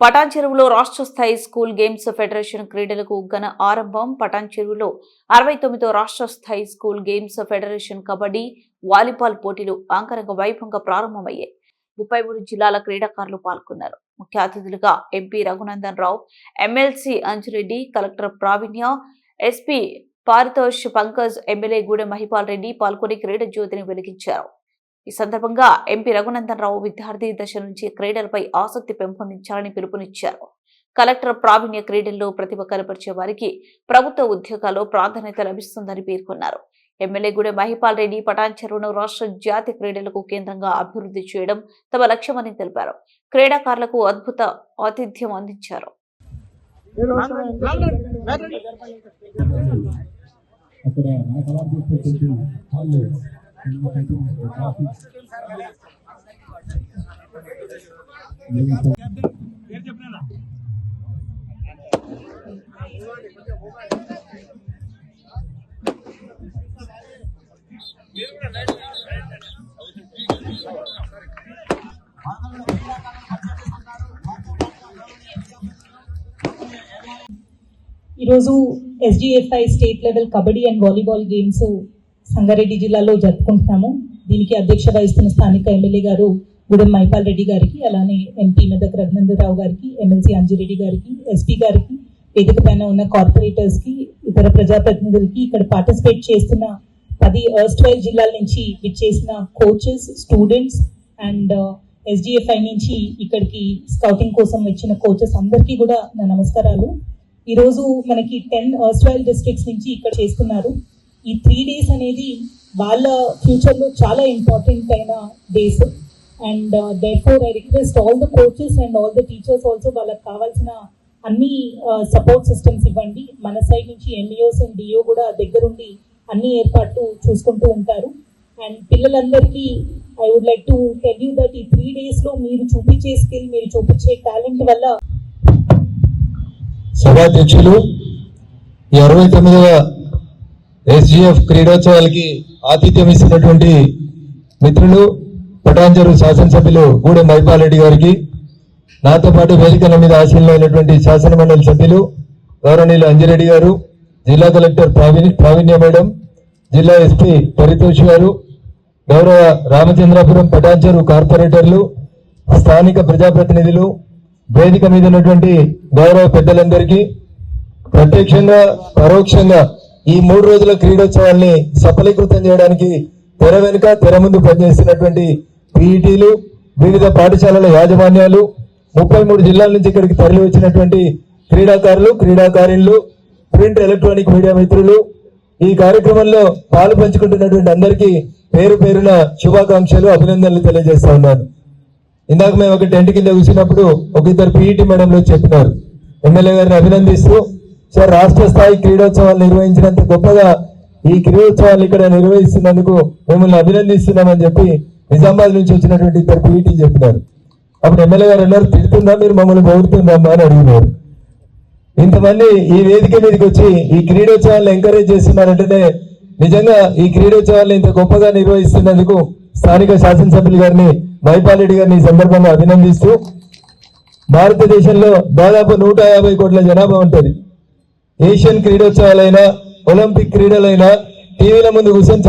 పటాన్ చెరువులో రాష్ట్ర స్థాయి స్కూల్ గేమ్స్ ఫెడరేషన్ క్రీడలకు ఘన ఆరంభం. పటాన్ చెరువులో అరవై తొమ్మిదో రాష్ట్ర స్థాయి school games federation kabaddi volleyball పోటీలు అంగరంగ వైభవంగా ప్రారంభమయ్యాయి. ముప్పై మూడు జిల్లాల క్రీడాకారులు పాల్గొన్నారు. ముఖ్య అతిథులుగా MP Raghunandan Rao MLC Anjureddy collector Praveenya SP Paritosh Pankaj MLA Gudem Mahipal Reddy పాల్గొని క్రీడ జ్యోతిని వెలిగించారు. ఈ సందర్భంగా ఎంపీ రఘునందన్ రావు విద్యార్థి దశ నుంచి క్రీడలపై ఆసక్తి పెంపొందించాలని పిలుపునిచ్చారు. కలెక్టర్ ప్రావీణ్య క్రీడల్లో ప్రతిభ కనపరిచే వారికి ప్రభుత్వ ఉద్యోగాల్లో ప్రాధాన్యత లభిస్తుందని పేర్కొన్నారు. ఎమ్మెల్యే గూడెం మహిపాల్ రెడ్డి పటాన్చెరువును రాష్ట్ర జాతీయ క్రీడలకు కేంద్రంగా అభివృద్ధి చేయడం తమ లక్ష్యమని తెలిపారు. క్రీడాకారులకు అద్భుత ఆతిథ్యం అందించారు. అక్కడ మన కలర్ చూస్తే వాళ్ళు ట్రాఫిక్ ఈరోజు SGFI state level kabaddi and volleyball games Sangareddy జిల్లాలో జరుపుకుంటున్నాము. దీనికి అధ్యక్ష వహిస్తున్న స్థానిక ఎమ్మెల్యే గారు గూడెం మైపాల్ రెడ్డి గారికి అలానే ఎంపీ మెదక్ రఘునందరావు గారికి ఎమ్మెల్సీ అంజిరెడ్డి గారికి ఎస్పీ గారికి వేదిక పైన ఉన్న కార్పొరేటర్స్కి ఇతర ప్రజాప్రతినిధులకి ఇక్కడ పార్టిసిపేట్ చేస్తున్న పది ఎర్స్ట్వైల్ జిల్లాల నుంచి విచ్చేసిన కోచెస్ స్టూడెంట్స్ అండ్ ఎస్డిఎఫ్ఐ నుంచి ఇక్కడికి స్కౌటింగ్ కోసం వచ్చిన కోచెస్ అందరికీ కూడా నా నమస్కారాలు. ఈ రోజు మనకి టెన్ ఆస్ట్రాయిల్ డిస్ట్రిక్ట్స్ నుంచి ఇక్కడ చేస్తున్నారు. ఈ త్రీ డేస్ అనేది వాళ్ళ ఫ్యూచర్లో చాలా ఇంపార్టెంట్ అయిన days and therefore I request all the coaches and all the teachers also వాళ్ళకి కావాల్సిన అన్ని uh, సపోర్ట్ సిస్టమ్స్ ఇవ్వండి. మన సైడ్ నుంచి ఎంఈఓస్ అండ్ డిఓ కూడా దగ్గరుండి అన్ని ఏర్పాట్లు చూసుకుంటూ ఉంటారు. అండ్ పిల్లలందరికీ I would like to tell you that ఈ త్రీ డేస్లో మీరు చూపించే స్కిల్ మీరు చూపించే టాలెంట్ వల్ల సభాధ్యక్షులు ఇరవై తొమ్మిదవ ఎస్జిఎఫ్ క్రీడోత్సవాలకి ఆతిథ్యం ఇస్తున్నటువంటి మిత్రులు పటాంజరు శాసనసభ్యులు గూడెం మైపాల్ రెడ్డి గారికి నాతో పాటు వేదికల మీద ఆశీనులైనటువంటి శాసన మండలి సభ్యులు గౌరవనీయులు అంజిరెడ్డి గారు జిల్లా కలెక్టర్ ప్రావీణ్య ప్రావీణ్య మేడం జిల్లా ఎస్పీ పరితోష్ గారు గౌరవ రామచంద్రాపురం పటాంచరు కార్పొరేటర్లు స్థానిక ప్రజాప్రతినిధులు వేదిక మీద ఉన్నటువంటి గౌరవ పెద్దలందరికీ ప్రత్యక్షంగా పరోక్షంగా ఈ మూడు రోజుల క్రీడోత్సవాల్ని సఫలీకృతం చేయడానికి తెర వెనుక తెర ముందు పనిచేస్తున్నటువంటి పీఈటీలు వివిధ పాఠశాలల యాజమాన్యాలు ముప్పై మూడు జిల్లాల నుంచి ఇక్కడికి తరలి వచ్చినటువంటి క్రీడాకారులు క్రీడాకారిణులు ప్రింట్ ఎలక్ట్రానిక్ మీడియా మిత్రులు. ఈ కార్యక్రమంలో పాలు పంచుకుంటున్నటువంటి అందరికీ పేరు పేరున శుభాకాంక్షలు అభినందనలు తెలియజేస్తా ఉన్నాను. ఇందాక మేము ఒక టెంట్ కింద కూర్చున్నప్పుడు ఒక ఇద్దరు పీఈటీ మేడంలో చెప్పినారు. ఎమ్మెల్యే గారిని అభినందిస్తూ సార్ రాష్ట్ర స్థాయి క్రీడోత్సవాలు నిర్వహించినంత గొప్పగా ఈ క్రీడోత్సవాలు ఇక్కడ నిర్వహిస్తున్నందుకు మిమ్మల్ని అభినందిస్తున్నామని చెప్పి నిజామాబాద్ నుంచి వచ్చినటువంటి ఇద్దరు పీఈటీ చెప్పినారు. అప్పుడు ఎమ్మెల్యే గారు అన్నారు తిడుతుందా మీరు మమ్మల్ని పొగుడుతున్నామా అని అడిగినారు. ఇంతమంది ఈ వేదిక మీదకి వచ్చి ఈ క్రీడోత్సవాలను ఎంకరేజ్ చేస్తున్నారంటేనే నిజంగా ఈ క్రీడోత్సవాలను ఇంత గొప్పగా నిర్వహిస్తున్నందుకు స్థానిక శాసనసభ్యులు గారిని మైపాలరెడ్డి గారిని ఈ సందర్భంగా అభినందిస్తూ భారతదేశంలో దాదాపు నూట యాభై కోట్ల జనాభా ఉంటుంది. ఏషియన్ క్రీడోత్సవాలైనా ఒలింపిక్ క్రీడలైనా టీవీల ముందు కూర్చొని